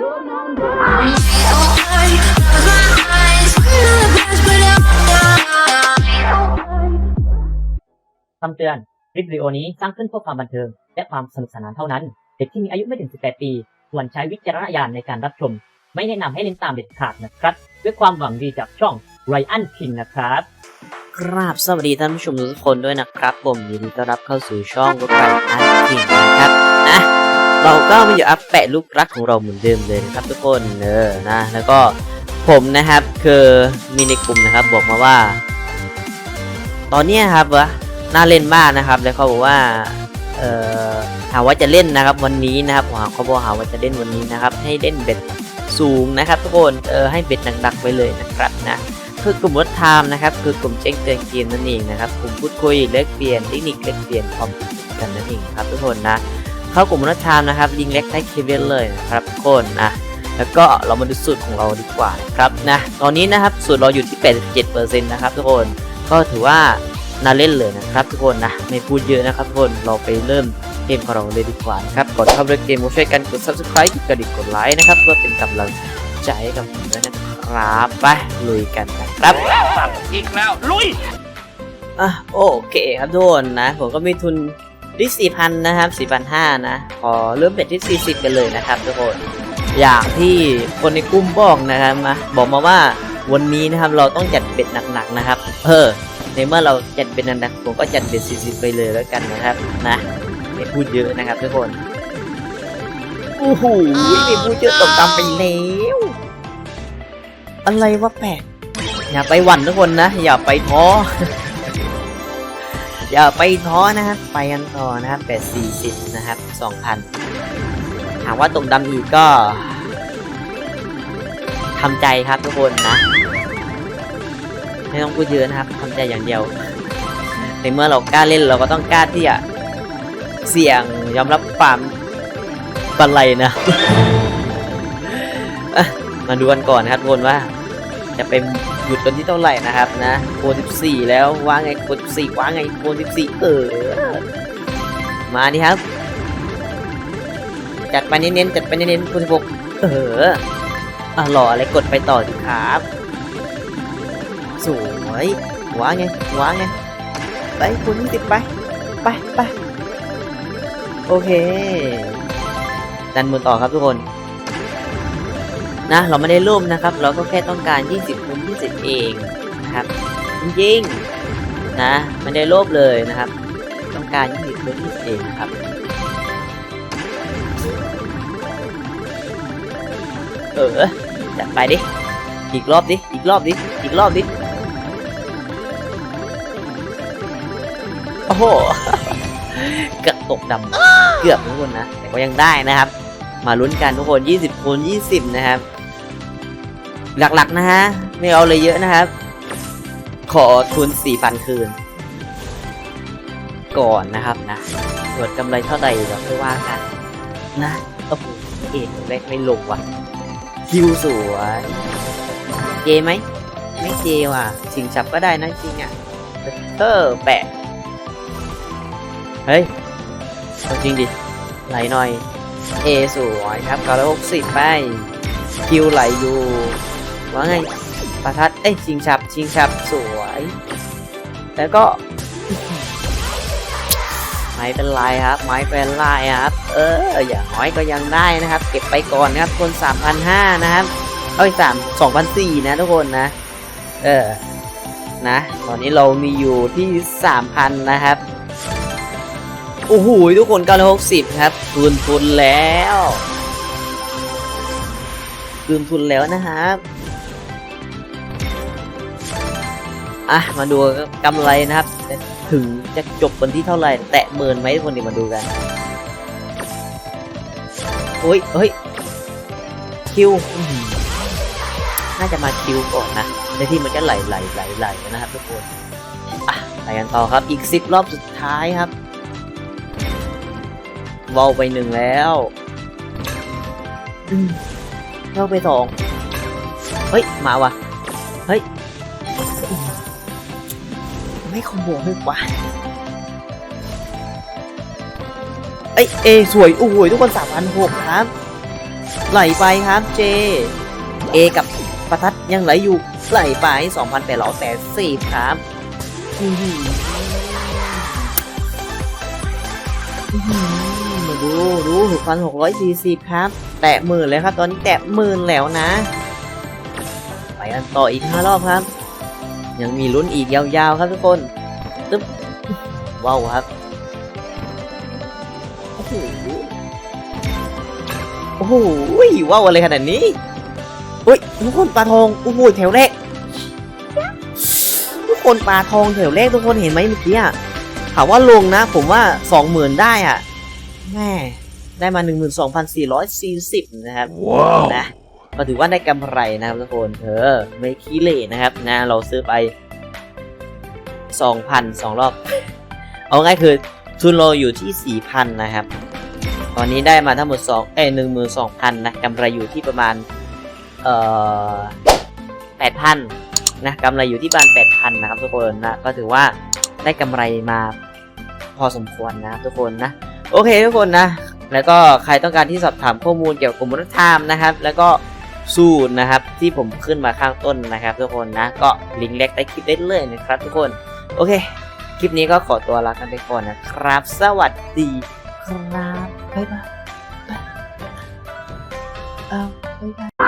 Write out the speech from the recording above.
คำเตือน คลิปวิดีโอนี้สร้างขึ้นเพื่อความบันเทิง และความสนุกสนานเท่านั้น เด็กที่มีอายุไม่ถึง 18 ปีควรใช้วิจารณญาณในการรับชม ไม่แนะนำให้เล่นตามเด็ดขาดนะครับ ด้วยความหวังดีจากช่อง r อันพินนะครับ กราบสวัสดีท่านผู้ชมทุกคนด้วยนะครับ ผมยินดีต้อนรับเข้าสู่ช่องรถไฟอันทิงนะครับนะ เราก็มาอยู่อัปแปะลูกรักของเราเหมือนเดิมเลยนะครับทุกคนเออนะแล้วก็ผมนะครับคือมีในกลุ่มนะครับบอกมาว่า ตอนนี้ครับวะน่าเล่นมากนะครับ แล้วเขาบอกว่าเอ่อหาว่าจะเล่นนะครับวันนี้นะครับหาเขาบอกหาว่าจะเล่นวันนี้นะครับ ให้เล่นเบ็ดสูงนะครับ ทุกคนเออให้เบ็ดหนักๆไปเลยนะครับนะคือกลุ่มวัดไทม์นะครับ คือกลุ่มแจ้งเตือนเกมนั่นเองนะครับกลุ่มพูดคุยแลกเปลี่ยนเทคนิคแลกเปลี่ยนความคิดกันนั่นเองครับทุกคนนะ เข้ากลุ่มวัดไทม์นะครับ ยิงเล็กได้เคเบิลเลยนะครับทุกคนนะแล้วก็เรามาดูสูตรของเราดีกว่านะครับนะตอนนี้นะครับสูตรเราอยู่ที่ 87%นะครับทุกคนก็ถือว่าน่าเล่นเลยนะครับทุกคนนะไม่พูดเยอะนะครับทุกคนเราไปเริ่มเกมของเราเลยดีกว่านะครับก่อนเข้าเริ่มเกมก็ช่วยกันกด subscribe กดกระดิ่งกดไลค์นะครับเพื่อเป็นกำลังใจให้กับผมด้วยนะครับไปลุยกันนะครับสั่งอีกแล้วลุยอะโอเคครับทุกคนนะผมก็มีทุน ที่สี่พันนะครับสี่พันห้านะ ขอเริ่มเป็ดที่สี่สิบกันเลยนะครับทุกคน อย่างที่คนในกลุ่มบอกนะครับมาบอกมาว่าวันนี้นะครับเราต้องจัดเบ็ดหนักๆนะครับ เออ ในเมื่อเราจัดเบ็ดหนักๆผมก็จัดเบ็ดสี่สิบไปเลยแล้วกันนะครับ นะไม่พูดเยอะนะครับทุกคนโอ้โหไม่พูดเยอะตกตามไปแล้วอะไรวะแปลกอย่าไปหวั่นทุกคนนะ อย่าไปท้อ อย่าไปท้อนะครับ ไปกันต่อนะครับแปดสี่สิบนะครับสองพันถามว่าตกดำอีกก็ทำใจครับทุกคนนะ ไม่ต้องพูดเยอะนะครับทำใจอย่างเดียวในเมื่อเรากล้าเล่นเราก็ต้องกล้าที่จะเสี่ยงยอมรับความบันไลนะะมาดูกันก่อนนะครับทุกคนว่า จะเป็นหยุดกันที่เท่าไหร่นะครับนะโค14แล้วว่าไงโค14ว่าไงโค14เออ มาดิครับ จัดไปเน้นๆจัดไปเน้นๆโค16เอออะหล่ออะไรกดไปต่อดิครับสวยว่าไงว่าไงไปคูณ20ไปไปไปโอเคดันมือต่อครับทุกคน นะเราไม่ได้ร่วมนะครับ เราก็แค่ต้องการ 20คูณ20 เองนะครับจริงๆนะไม่ได้โลภเลยนะครับ ต้องการ20คูณ20 เองครับเออจัดไปดิอีกรอบดิอีกรอบดิอีกรอบดิโอ้โหเกือบตกดำเกือบทุกคนนะ แต่ก็ยังได้นะครับ มาลุ้นกันทุกคน 20คูณ20 นะครับ หลักๆนะฮะ ไม่เอาเลยเยอะนะครับ ขอทุน4,000คืน ก่อนนะครับนะส่วนกำไรเท่าไหร่เราค่อยว่ากัน นะโอ้โหเอ็นแรกไม่ลงว่ะคิวสวยเจไหม ไม่เจว่ะชิงฉับก็ได้นะจริงอะเออแปะ เฮ้ยจริงดิ ไหลหน่อย เอสวยครับเก้าร้อยหกสิบไปคิวไหลอยู่ ว่าไงประทัดเอ้ยชิงชับชิงชับสวย แล้วก็ไม่เป็นไรครับ ไม่เป็นไรครับ เออ อย่างน้อยก็ยังได้นะครับ เก็บไปก่อนนะครับคนสามพันห้านะครับ เอ้ยสามสองพันสี่นะทุกคนนะ เออ นะ ตอนนี้เรามีอยู่ที่สามพันนะครับ โอ้โหทุกคน960ครับคืนทุนแล้วคืนทุนแล้วนะครับ อะมาดูกำไรนะครับ ถึงจะจบวันที่เท่าไหร่ แตะหมื่นไหมทุกคนเดี๋ยวมาดูกันโอ้ยเฮ้ยคิวน่าจะมาคิวก่อนนะในที่มันจะไหลไหลไหลไหลนะครับทุกคนอะไปกันต่อครับอีก10รอบสุดท้ายครับเวาไปหนึ่งแล้วเท่าไปสองเฮ้ย มาว่ะเฮ้ย ไม่คอมโบให้กว่าเอ้ยเอสวยโอ้ยทุกคนสามพันหกครับ ไหลไปครับเจเอกับประทัดยังไหลอยู่ไหลไป2,880ครับอื้อหืออื้อหือมาดูดู6,640ครับ แตะหมื่นเลยครับ ตอนนี้แตะหมื่นแล้วนะ ไปกันต่ออีก5รอบครับ ยังมีลุ้นอีกยาวๆครับทุกคนตึ๊บว้าวครับโอ้โหโอ้โหว้าวอะไรขนาดนี้อุ้ยทุกคนปลาทองโอ้โหแถวแรกทุกคนปลาทองแถวแรกทุกคนเห็นไหมเมื่อกี้อะถามว่าลงนะ ผมว่าสองหมื่นได้อะแม่ได้มาหนึ่งหมื่นสองพันสี่ร้อยสี่สิบนะครับว้าวนะ ก็ถือว่าได้กำไรนะครับทุกคนเออไม่ขี้เหร่นะครับนะเราซื้อไปสองพันสองรอบ เอาง่ายคือทุนเราอยู่ที่สี่พันนะครับ ตอนนี้ได้มาทั้งหมดสองเอ้หนึ่งหมื่นสองพันนะกำไรอยู่ที่ประมาณ เอ่อแปดพันนะกำไรอยู่ที่ประมาณแปดพันนะครับทุกคนนะก็ถือว่าได้กำไรมาพอสมควรนะทุกคนนะ โอเคทุกคนนะ แล้วก็ใครต้องการที่สอบถามข้อมูลเกี่ยวกับกรมวัฒนธรรมนะครับ แล้วก็ สูตรนะครับที่ผมขึ้นมาข้างต้นนะครับ ทุกคนนะก็ลิงก์เล็กใต้คลิปได้เลยนะครับ ทุกคนโอเค คลิปนี้ก็ขอตัวลากันไปก่อนนะครับ สวัสดีครับบ๊ายบายเอาบ๊ายบาย